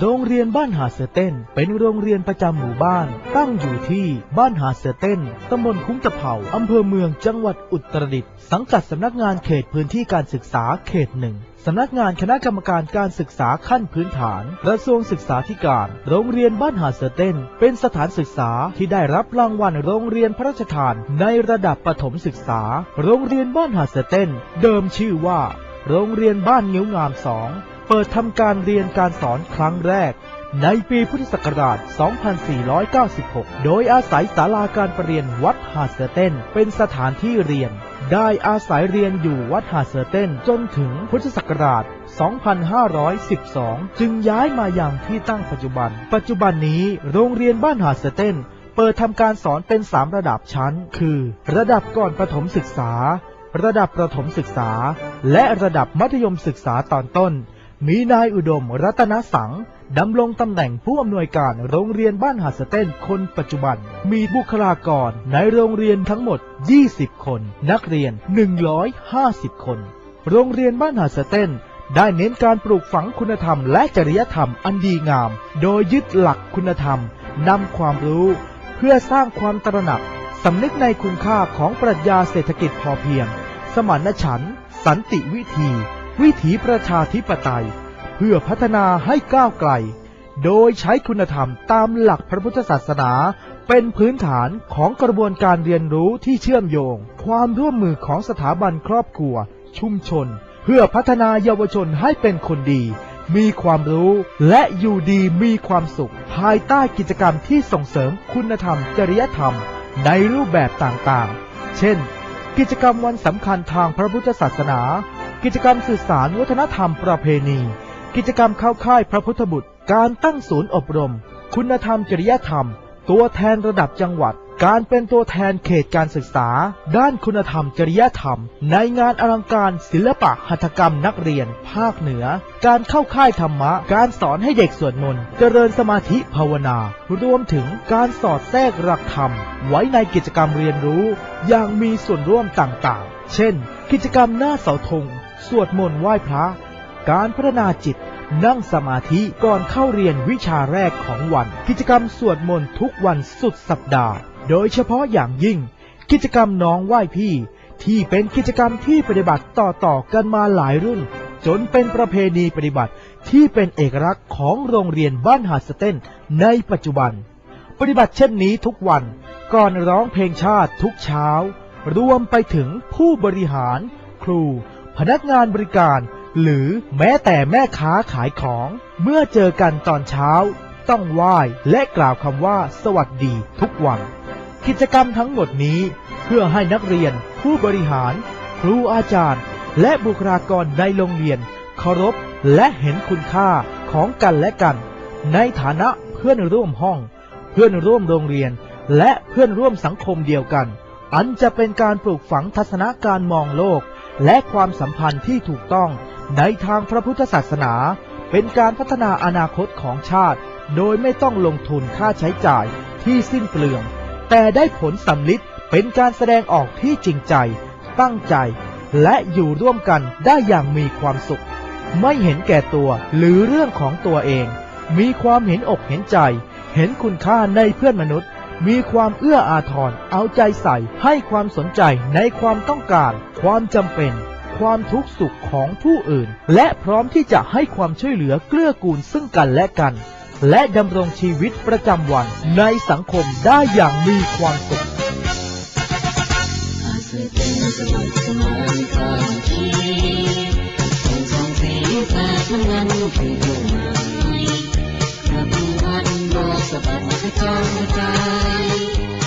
โรงเรียนบ้านหาเสือเต้น เป็นโรงเรียนประจำหมู่บ้าน ตั้งอยู่ที่บ้านหาเสือเต้นตำบลคุ้งตะเภาอำเภอเมืองจังหวัดอุตรดิตถ์สังกัดสำนักงานเขตพื้นที่การศึกษาเขตหนึ่งสำนักงานคณะกรรมการการศึกษาขั้นพื้นฐานกระทรวงศึกษาธิการ โรงเรียนบ้านหาเสือเต้น เป็นสถานศึกษาที่ได้รับรางวัลโรงเรียนพระราชทานในระดับประถมศึกษา โรงเรียนบ้านหาเสือเต้น เดิมชื่อว่า โรงเรียนบ้านนิ้วงามสอง เปิดทำการเรียนการสอนครั้งแรก ในปีพุทธศักราช 2496 โดยอาศัยศาลาการประเรียนวัดหาดเสือเต้นเป็นสถานที่เรียน ได้อาศัยเรียนอยู่วัดหาดเสือเต้นจนถึงพุทธศักราช 2512 จึงย้ายมาอย่างที่ตั้งปัจจุบัน ปัจจุบันนี้โรงเรียนบ้านหาดเสือเต้นเปิดทำการสอนเป็น 3 ระดับชั้น คือ ระดับก่อนประถมศึกษา ระดับประถมศึกษา และระดับมัธยมศึกษาตอนต้น มีนายอุดมรัตนสัง ดำรงตำแหน่งผู้อำนวยการโรงเรียนบ้านหาดสเต้นคนปัจจุบัน มีบุคลากรในโรงเรียนทั้งหมด 20 คน นักเรียน 150 คน โรงเรียนบ้านหาดสเต้นได้เน้นการปลูกฝังคุณธรรมและจริยธรรมอันดีงาม โดยยึดหลักคุณธรรมนำความรู้ เพื่อสร้างความตระหนักสำนึกในคุณค่าของปรัชญาเศรษฐกิจพอเพียง สมานฉันสันติวิธี วิถีประชาธิปไตย เพื่อพัฒนาให้ก้าวไกล โดยใช้คุณธรรมตามหลักพระพุทธศาสนา เป็นพื้นฐานของกระบวนการเรียนรู้ที่เชื่อมโยง ความร่วมมือของสถาบันครอบครัว ชุมชน เพื่อพัฒนาเยาวชนให้เป็นคนดี มีความรู้และอยู่ดีมีความสุข ภายใต้กิจกรรมที่ส่งเสริมคุณธรรม จริยธรรม ในรูปแบบต่างๆ เช่น กิจกรรมวันสำคัญทางพระพุทธศาสนา กิจกรรมสื่อสารวัฒนธรรมประเพณี กิจกรรมเข้าค่ายพระพุทธบุตร การตั้งศูนย์อบรม คุณธรรมจริยธรรม ตัวแทนระดับจังหวัด การเป็นตัวแทนเขตการศึกษา ด้านคุณธรรมจริยธรรม ในงานอลังการศิลปะหัตถกรรมนักเรียน ภาคเหนือ การเข้าค่ายธรรมะ การสอนให้เด็กสวดมนต์เจริญสมาธิภาวนารวมถึงการสอดแทรกหลักธรรม ไว้ในกิจกรรมเรียนรู้ อย่างมีส่วนร่วมต่างๆ เช่น กิจกรรมหน้าเสาธง สวดมนต์ไหว้พระ การพัฒนาจิต นั่งสมาธิก่อนเข้าเรียนวิชาแรกของวัน กิจกรรมสวดมนต์ทุกวันสุดสัปดาห์ โดยเฉพาะอย่างยิ่ง กิจกรรมน้องไหว้พี่ ที่เป็นกิจกรรมที่ปฏิบัติต่อๆกันมาหลายรุ่น จนเป็นประเพณีปฏิบัติที่เป็นเอกลักษณ์ของโรงเรียนบ้านหาดสเต้นในปัจจุบัน ปฏิบัติเช่นนี้ทุกวันก่อนร้องเพลงชาติทุกเช้า รวมไปถึงผู้บริหาร ครู พนักงานบริการ หรือแม้แต่แม่ค้าขายของ เมื่อเจอกันตอนเช้า ต้องไหว้และกล่าวคำว่า สวัสดีทุกวัน กิจกรรมทั้งหมดนี้ เพื่อให้นักเรียน ผู้บริหาร ครูอาจารย์ และบุคลากรในโรงเรียนเคารพและเห็นคุณค่าของกันและกัน ในฐานะเพื่อนร่วมห้อง เพื่อนร่วมโรงเรียน และเพื่อนร่วมสังคมเดียวกัน อันจะเป็นการปลูกฝังทัศนการมองโลก และความสัมพันธ์ที่ถูกต้องในทางพระพุทธศาสนา เป็นการพัฒนาอนาคตของชาติ โดยไม่ต้องลงทุนค่าใช้จ่ายที่สิ้นเปลือง แต่ได้ผลสำลิดเป็นการแสดงออกที่จริงใจ ตั้งใจ และอยู่ร่วมกันได้อย่างมีความสุข ไม่เห็นแก่ตัวหรือเรื่องของตัวเอง มีความเห็นอกเห็นใจ เห็นคุณค่าในเพื่อนมนุษย์ มีความเอื้ออาทรเอาใจใส่ให้ความสนใจในความต้องการ ความจำเป็น ความทุกข์สุขของผู้อื่น และพร้อมที่จะให้ความช่วยเหลือเกื้อกูลซึ่งกันและกัน และดำรงชีวิตประจำวันในสังคมได้อย่างมีความสุขอา Africa.